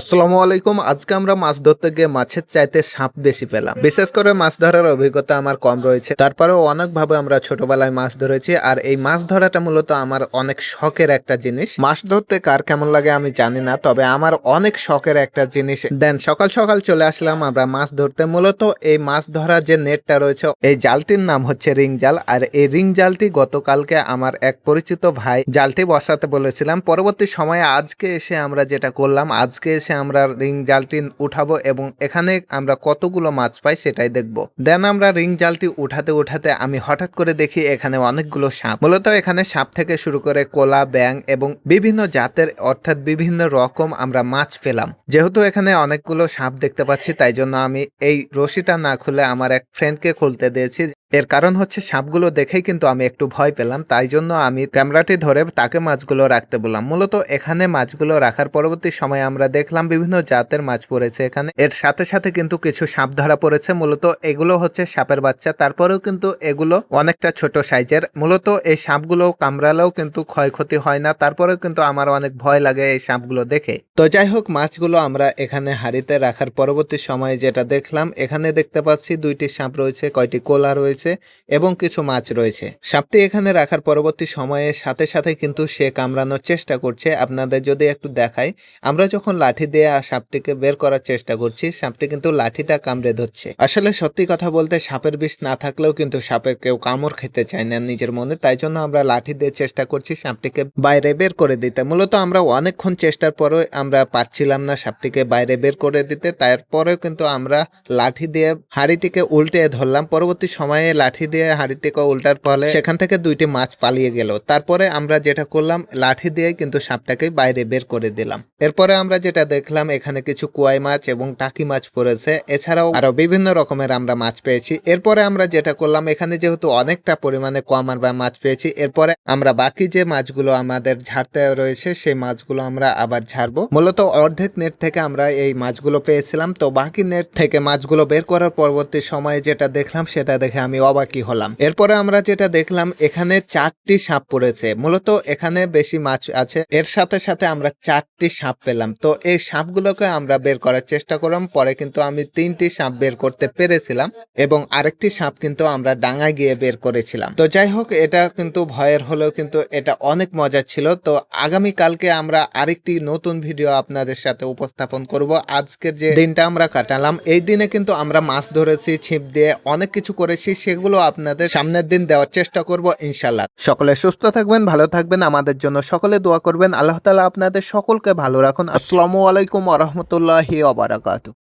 আসসালামু আলাইকুম। আজকে আমরা মাছ ধরতে গিয়ে মাছের চাইতে সাপ বেশি পেলাম। বিশেষ করে মাছ ধরার অভিজ্ঞতা আমার কম রয়েছে। তারপরেও অনেকভাবে আমরা ছোটবেলায় মাছ ধরেছি আর এই মাছ ধরাটা মূলত আমার অনেক শখের একটা জিনিস। মাছ ধরতে কার কেমন লাগে আমি জানি না, তবে আমার অনেক শখের একটা জিনিস। দেন সকাল সকাল চলে আসলাম আমরা মাছ ধরতে। মূলত এই মাছ ধরার যে নেটটা রয়েছে, এই জালটির নাম হচ্ছে রিং জাল। আর এই রিং জালটি গতকালকে আমার এক পরিচিত ভাই জালটি বসাতে বলেছিলাম। পরবর্তী সময়ে আজকে এসে আমরা যেটা করলাম, আজকে এসে আমরা রিং জালটি উঠাবো এবং এখানে আমরা কতগুলো মাছ পাই সেটাই দেখব। দেন আমরা রিং জালটি উঠাতে উঠাতে আমি হঠাৎ করে দেখি এখানে অনেকগুলো সাপ। মূলত এখানে সাপ থেকে শুরু করে কোলা, ব্যাং এবং বিভিন্ন জাতের অর্থাৎ বিভিন্ন রকম আমরা মাছ পেলাম। যেহেতু এখানে অনেকগুলো সাপ দেখতে পাচ্ছি, তাই জন্য আমি এই রশিটা না খুলে আমার এক ফ্রেন্ডকে খুলতে দিয়েছি। এর কারণ হচ্ছে সাপগুলো দেখেই কিন্তু আমি একটু ভয় পেলাম, তাই জন্য আমি ক্যামেরাটি ধরে তাকে মাছগুলো রাখতে বললাম। মূলত এখানে মাছগুলো রাখার পরবর্তী সময়ে আমরা দেখলাম বিভিন্ন জাতের মাছ পড়েছে এখানে। এর সাথে সাথে কিন্তু কিছু সাপ ধরা পড়েছে, মূলত এগুলো হচ্ছে সাপের বাচ্চা। তারপরেও কিন্তু এগুলো অনেকটা ছোট সাইজের। মূলত এই সাপগুলো কামড়ালেও কিন্তু ক্ষয়ক্ষতি হয় না, তারপরেও কিন্তু আমার অনেক ভয় লাগে এই সাপগুলো দেখে। তো যাই হোক, মাছগুলো আমরা এখানে হাড়িতে রাখার পরবর্তী সময়ে যেটা দেখলাম, এখানে দেখতে পাচ্ছি দুইটি সাপ রয়েছে, কয়টি কোলা রয়েছে এবং কিছু মাছ রয়েছে। সাপটি এখানে রাখার পরবর্তী সময়ে সাথে সাথে কিন্তু সে কামড়ানোর চেষ্টা করছে। আপনাদের যদি একটু দেখাই, আমরা যখন লাঠি দিয়ে সাপটিকে বের করার চেষ্টা করছি, সাপটি কিন্তু লাঠিটা কামড়ে ধরছে। আসলে সত্যি কথা বলতে সাপের বিষ না থাকলেও কিন্তু সাপের কেউ কামড় খেতে চায় না নিজের মনে। তাই জন্য আমরা লাঠি দিয়ে চেষ্টা করছি সাপটিকে বাইরে বের করে দিতে। মূলত আমরা অনেকক্ষণ চেষ্টার পরে আমরা পাচ্ছিলাম না সাপটিকে বাইরে বের করে দিতে। তারপরেও কিন্তু আমরা লাঠি দিয়ে হাড়িটিকে উল্টে ধরলাম। পরবর্তী সময়ে লাঠি দিয়ে হাড়িটিকে উল্টার ফলে সেখান থেকে দুইটি মাছ পালিয়ে গেল। তারপরে আমরা যেটা করলাম, লাঠি দিয়ে কিন্তু সাপটাকে বাইরে বের করে দিলাম। এরপরে আমরা যেটা দেখলাম, এখানে কিছু কুয়াই মাছ এবং টাকি মাছ পড়েছে। এছাড়াও আরও বিভিন্ন রকমের আমরা মাছ পেয়েছি। এরপরে আমরা যেটা করলাম, এখানে যেহেতু অনেকটা পরিমাণে কম আমরা মাছ পেয়েছি, এরপরে আমরা বাকি যে মাছগুলো আমাদের ঝাড়তে রয়েছে, সেই মাছগুলো আমরা আবার ঝাড়বো। মূলত অর্ধেক নেট থেকে আমরা এই মাছগুলো পেয়েছিলাম। তো বাকি নেট থেকে মাছগুলো বের করার পরবর্তী সময়ে যেটা দেখলাম, সেটা দেখে আমি অবাকই হলাম। এরপরে আমরা যেটা দেখলাম, এখানে চারটি সাপ পড়েছে। মূলত এখানে বেশি মাছ আছে। এর সাথে সাথে আমরা চারটি সাপ পেলাম। তো এই সাপগুলোকে আমরা বের করার চেষ্টা করলাম। পরে কিন্তু আমি তিনটি সাপ বের করতে পেরেছিলাম এবং আরেকটি সাপ কিন্তু আমরা ডাঙায় গিয়ে বের করেছিলাম। তো যাই হোক, এটা কিন্তু ভয়ের হলেও কিন্তু এটা অনেক মজা ছিল। তো আগামী কালকে আমরা আরেকটি নতুন ভিডিও আপনাদের সাথে উপস্থাপন করব। আজকের যে দিনটা আমরা কাটালাম এই দিনে কিন্তু আমরা মাছ ধরেছি ছিপ দিয়ে অনেক কিছু করেছি সেগুলো আপনাদের সামনের দিন দেওয়ার চেষ্টা করব ইনশাল্লাহ সকলে সুস্থ থাকবেন ভালো থাকবেন আমাদের জন্য সকলে দোয়া করবেন। আল্লাহ তালা আপনাদের সকলকে ভালো রাখুন। আসসালামু আলাইকুম আ রহমতুল্লাহি